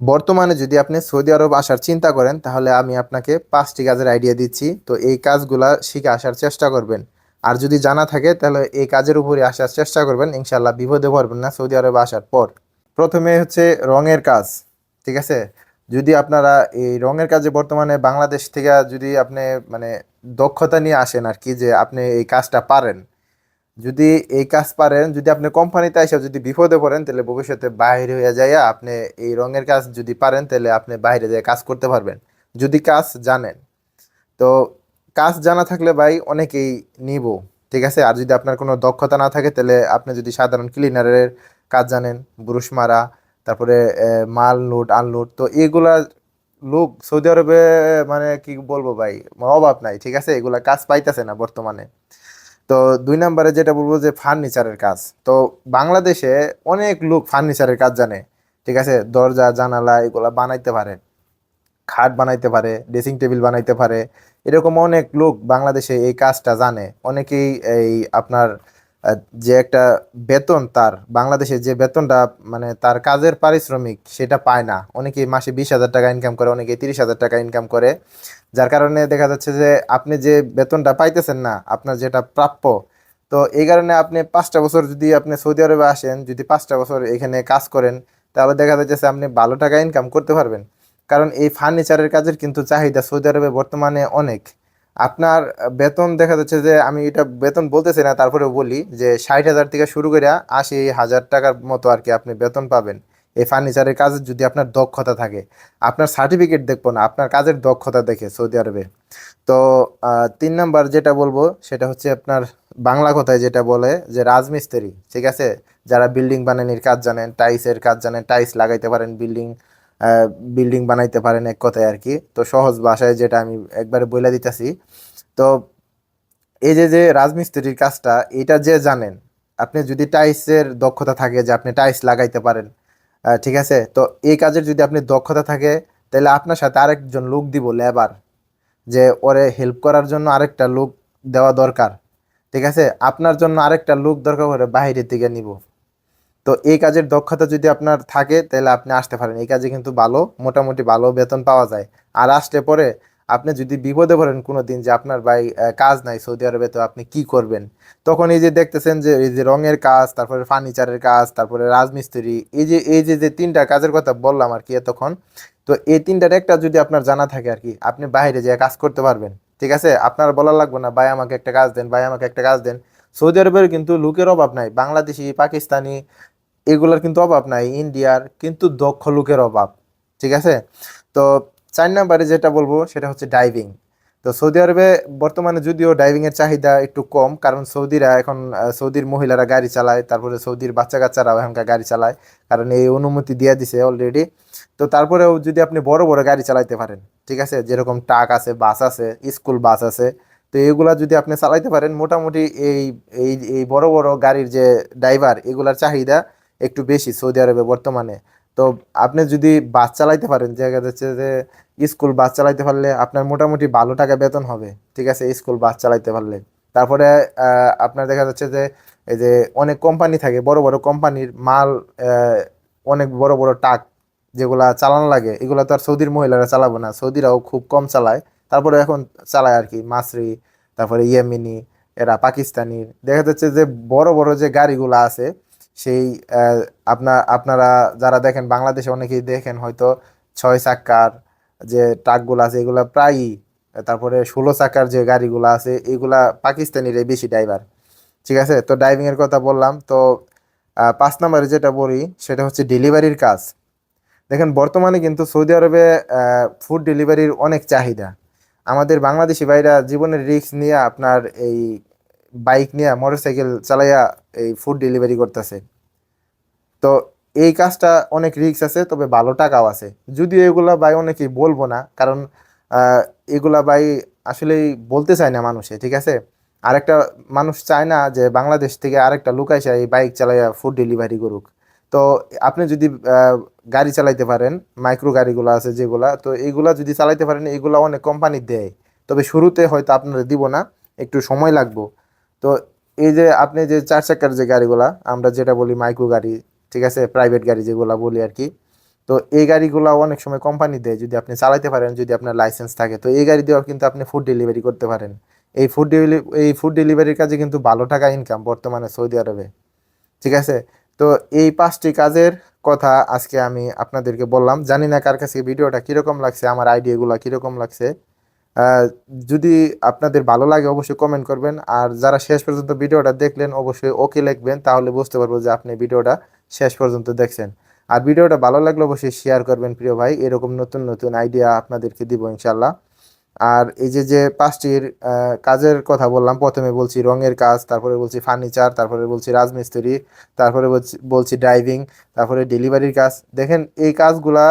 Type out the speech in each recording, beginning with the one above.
বর্তমানে যদি আপনি সৌদি আরব আসার চিন্তা করেন, তাহলে আমি আপনাকে পাঁচটি কাজের আইডিয়া দিচ্ছি। তো এই কাজগুলা শিখে আসার চেষ্টা করবেন। আর যদি জানা থাকে, তাহলে এই কাজের উপরে আসার চেষ্টা করবেন। ইনশাল্লাহ বিপদে পড়বেন না সৌদি আরবে আসার পর। প্রথমে হচ্ছে রঙের কাজ, ঠিক আছে? যদি আপনারা এই রঙের কাজে বর্তমানে বাংলাদেশ থেকে যদি আপনি মানে দক্ষতা নিয়ে আসেন আর কি, যে আপনি এই কাজটা পারেন যদি এই কাজ পারেন, যদি আপনি কোম্পানিতে এসে যদি বিপদে পড়েন, তাহলে ভবিষ্যতে বাইরে হয়ে যাইয়া আপনি এই রঙের কাজ যদি পারেন, তাহলে আপনি বাইরে যেয়ে কাজ করতে পারবেন। যদি কাজ জানেন। তো কাজ জানা থাকলে ভাই অনেকেই নিব, ঠিক আছে? আর যদি আপনার কোনো দক্ষতা না থাকে, তাহলে আপনি যদি সাধারণ ক্লিনারের কাজ জানেন, ব্রুশ মারা, তারপরে মাল লোড, আনলোড, তো এগুলা লোক সৌদি আরবে মানে কি বলব ভাই, অভাব নাই, ঠিক আছে? এগুলা কাজ পাইতেছে না বর্তমানে। তো দুই নম্বরে যেটা বলব যে ফার্নিচারের কাজ। তো বাংলাদেশে অনেক লোক ফার্নিচারের কাজ জানে, ঠিক আছে? দরজা, জানালা এগুলা বানাইতে পারে, খাট বানাইতে পারে, ড্রেসিং টেবিল বানাইতে পারে, এরকম অনেক লোক বাংলাদেশে এই কাজটা জানে। অনেকেই এই আপনার যে একটা বেতন তার, বাংলাদেশে যে বেতনটা মানে তার কাজের পারিশ্রমিক সেটা পায় না। অনেকেই মাসে বিশ হাজার টাকা ইনকাম করে অনেকে তিরিশ হাজার টাকা ইনকাম করে। যার কারণে দেখা যাচ্ছে যে আপনি যে বেতনটা পাইতেছেন না, আপনার যেটা প্রাপ্য, তো এই কারণে আপনি পাঁচটা বছর যদি আপনি সৌদি আরবে আসেন, যদি পাঁচটা বছর এখানে কাজ করেন, তাহলে দেখা যাচ্ছে আপনি ভালো টাকা ইনকাম করতে পারবেন। কারণ এই ফার্নিচারের কাজের কিন্তু চাহিদা সৌদি আরবে বর্তমানে অনেক। আপনার বেতন দেখা যাচ্ছে যে আমি এটা বেতন বলতেছি না তারপরে বলি যে ষাট হাজার থেকে শুরু করে আশি হাজার টাকার মতো আর কি আপনি বেতন পাবেন। এই ফার্নিচারের কাজে যদি আপনার দক্ষতা থাকে, আপনার সার্টিফিকেট দেখব না, আপনার কাজের দক্ষতা দেখে সৌদি আরবে। তো তিন নাম্বার যেটা বলব, সেটা হচ্ছে আপনার বাংলা কথায় যেটা বলে যে রাজমিস্ত্রি, ঠিক আছে? যারা বিল্ডিং বানানির কাজ জানেন টাইলসের কাজ জানেন টাইলস লাগাইতে পারেন বিল্ডিং বিল্ডিং বানাইতে পারেন এক কথায় আর কি। তো সহজ ভাষায় যেটা আমি একবারে বলে দিতেছি। তো, এই যে যে রাজমিস্ত্রির কাজটা, এটা যে জানেন, আপনি যদি টাইলসের দক্ষতা থাকে যে আপনি টাইলস লাগাইতে পারেন ঠিক আছে? তো এই কাজের যদি আপনি দক্ষতা থাকে, তাহলে আপনার সাথে আরেকজন লোক দিব লেবার যে ওরে হেল্প করার জন্য আরেকটা লোক দেওয়া দরকার। ঠিক আছে? আপনার জন্য আরেকটা লোক দরকার করে বাহিরের দিকে নিব। তো এই কাজের দক্ষতা যদি আপনার থাকে, তাহলে আপনি আসতে পারেন। এই কাজে কিন্তু ভালো, মোটামুটি ভালো বেতন পাওয়া যায়। আর আসতে পরে আপনি যদি বিপদে পড়েন কোনো দিন যে আপনার ভাই কাজ নাই সৌদি আরবে, তো আপনি কি করবেন? তখন এই যে দেখতেছেন যে, এই যে রঙের কাজ, তারপরে ফার্নিচারের কাজ, তারপরে রাজমিস্ত্রি, এই যে এই যে যে তিনটা কাজের কথা বললাম আর কি এতক্ষণ, তো এই তিনটার একটা যদি আপনার জানা থাকে আর কি, আপনি বাইরে যেয়ে কাজ করতে পারবেন। ঠিক আছে? আপনার বলা লাগবে না, ভাই আমাকে একটা কাজ দেন, ভাই আমাকে একটা কাজ দেন। সৌদি আরবের কিন্তু লোকের অভাব নাই, বাংলাদেশি, পাকিস্তানি, এগুলোর কিন্তু অভাব নাই, ইন্ডিয়ার কিন্তু দক্ষ লোকের অভাব। ঠিক আছে? তো চার নাম্বারে যেটা বলব সেটা হচ্ছে ডাইভিং তো সৌদি আরবে বর্তমানে যদিও ডাইভিং এর চাহিদা একটু কম, কারণ সৌদিরা এখন সৌদির মহিলারা গাড়ি চালায়, তারপরে সৌদির বাচ্চা কাচ্চারাও এখনকার গাড়ি চালায়, কারণ এই অনুমতি দিয়ে দিছে অলরেডি তো তারপরেও যদি আপনি বড় বড় গাড়ি চালাইতে পারেন, ঠিক আছে? যেরকম ট্রাক আছে বাস আছে স্কুল বাস আছে, তো এগুলা যদি আপনি চালাইতে পারেন, মোটামুটি এই এই এই বড় বড় গাড়ির যে ড্রাইভার এগুলার চাহিদা একটু বেশি সৌদি আরবে বর্তমানে। তো আপনি যদি বাস চালাইতে পারেন, দেখা যাচ্ছে যে স্কুল বাস চালাইতে পারলে আপনার মোটামুটি ভালো টাকা বেতন হবে, ঠিক আছে, স্কুল বাস চালাইতে পারলে। তারপরে আপনার দেখা যাচ্ছে যে এই যে অনেক কোম্পানি থাকে, বড় বড় কোম্পানির মাল অনেক বড় বড় টাক যেগুলা চালানো লাগে, এগুলো তো আর সৌদির মহিলারা চালাবো না, সৌদিরাও খুব কম চালায়। তারপরে এখন চালায় আর কি মাসরি তারপরে ইয়েমেনি, এরা পাকিস্তানি দেখা যাচ্ছে যে বড় বড় যে গাড়িগুলো আছে সেই আপনার আপনারা যারা দেখেন, বাংলাদেশে অনেকেই দেখেন হয়তো ছয় চাকার যে ট্রাকগুলো আছে, এগুলা প্রায়ই, তারপরে ষোলো চাকার যে গাড়িগুলো আছে, এগুলা পাকিস্তানিরাই বেশি ড্রাইভার ঠিক আছে? তো ড্রাইভিংয়ের কথা বললাম, তো পাঁচ নম্বরে যেটা বলি, সেটা হচ্ছে ডেলিভারির কাজ। দেখেন, বর্তমানে কিন্তু সৌদি আরবে ফুড ডেলিভারির অনেক চাহিদা। আমাদের বাংলাদেশি ভাইরা জীবনের রিস্ক নিয়ে আপনার এই বাইক নিয়ে মোটরসাইকেল চালাইয়া এই ফুড ডেলিভারি করতেছে। তো এই কাজটা অনেক রিস্ক আছে, তবে ভালো টাকাও আছে। যদিও এগুলা ভাই অনেকেই বলব না, কারণ এগুলা ভাই আসলেই বলতে চায় না মানুষে, ঠিক আছে? আরেকটা মানুষ চায় না যে বাংলাদেশ থেকে আরেকটা লোক এই বাইক চালাইয়া ফুড ডেলিভারি করুক। তো আপনি যদি গাড়ি চালাইতে পারেন মাইক্রো গাড়িগুলো আছে যেগুলা, তো এইগুলা যদি চালাইতে পারেন, এগুলা অনেক কোম্পানি দেয়। তবে শুরুতে হয়তো আপনারা দিব না, একটু সময় লাগবে। তো এই যে আপনি যে চার চাকার যে গাড়িগুলা, আমরা যেটা বলি মাইক্রো গাড়ি, ঠিক আছে? প্রাইভেট গাড়ি যেগুলা বলি আর কি তো এই গাড়িগুলো অনেক সময় কোম্পানি দেয় যদি আপনি চালাতে পারেন, যদি আপনার লাইসেন্স থাকে। তো এই গাড়ি দিয়েও কিন্তু আপনি ফুড ডেলিভারি করতে পারেন। এই ফুড ডেলিভারি এই ফুড ডেলিভারির কাজে কিন্তু ভালো টাকা ইনকাম বর্তমানে সৌদি আরবে। ঠিক আছে? তো এই পাঁচটি কাজের কথা আজকে আমি আপনাদেরকে বললাম। জানি না কার কাছে ভিডিওটা কীরকম লাগছে, আমার আইডিয়াগুলো কীরকম লাগছে। যদি আপনাদের ভালো লাগে, অবশ্যই কমেন্ট করবেন। আর যারা শেষ পর্যন্ত ভিডিওটা দেখলেন, অবশ্যই ওকে লিখবেন, তাহলে বুঝতে পারব যে আপনি ভিডিওটা শেষ পর্যন্ত দেখছেন। আর ভিডিওটা ভালো লাগলে অবশ্যই শেয়ার করবেন, প্রিয় ভাই। এরকম নতুন নতুন আইডিয়া আপনাদেরকে দিব ইনশাল্লাহ আর এই যে যে পাঁচটির কাজের কথা বললাম, প্রথমে বলছি রঙের কাজ, তারপরে বলছি ফার্নিচার তারপরে বলছি রাজমিস্ত্রি, তারপরে বলছি বলছি ড্রাইভিং তারপরে ডেলিভারির কাজ। দেখেন, এই কাজগুলা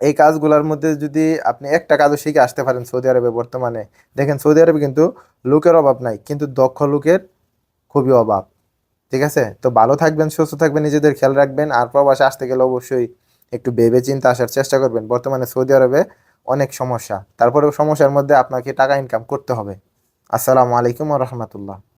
এই কাজগুলোর মধ্যে যদি আপনি একটা কাজও শিখে আসতে পারেন সৌদি আরবে বর্তমানে, দেখেন সৌদি আরবে কিন্তু লোকের অভাব নাই, কিন্তু দক্ষ লোকের খুবই অভাব, ঠিক আছে? তো ভালো থাকবেন, সুস্থ থাকবেন, নিজেদের খেয়াল রাখবেন, আর প্রবাসে আসতে গেলে অবশ্যই একটু ভেবে চিন্তে আসার চেষ্টা করবেন। বর্তমানে সৌদি আরবে অনেক সমস্যা, তারপরেও সমস্যার মধ্যে আপনাকে টাকা ইনকাম করতে হবে। আসসালামু আলাইকুম রহমতুল্লাহ।